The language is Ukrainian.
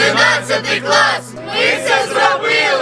Одинадцятий клас! Ми це зробили!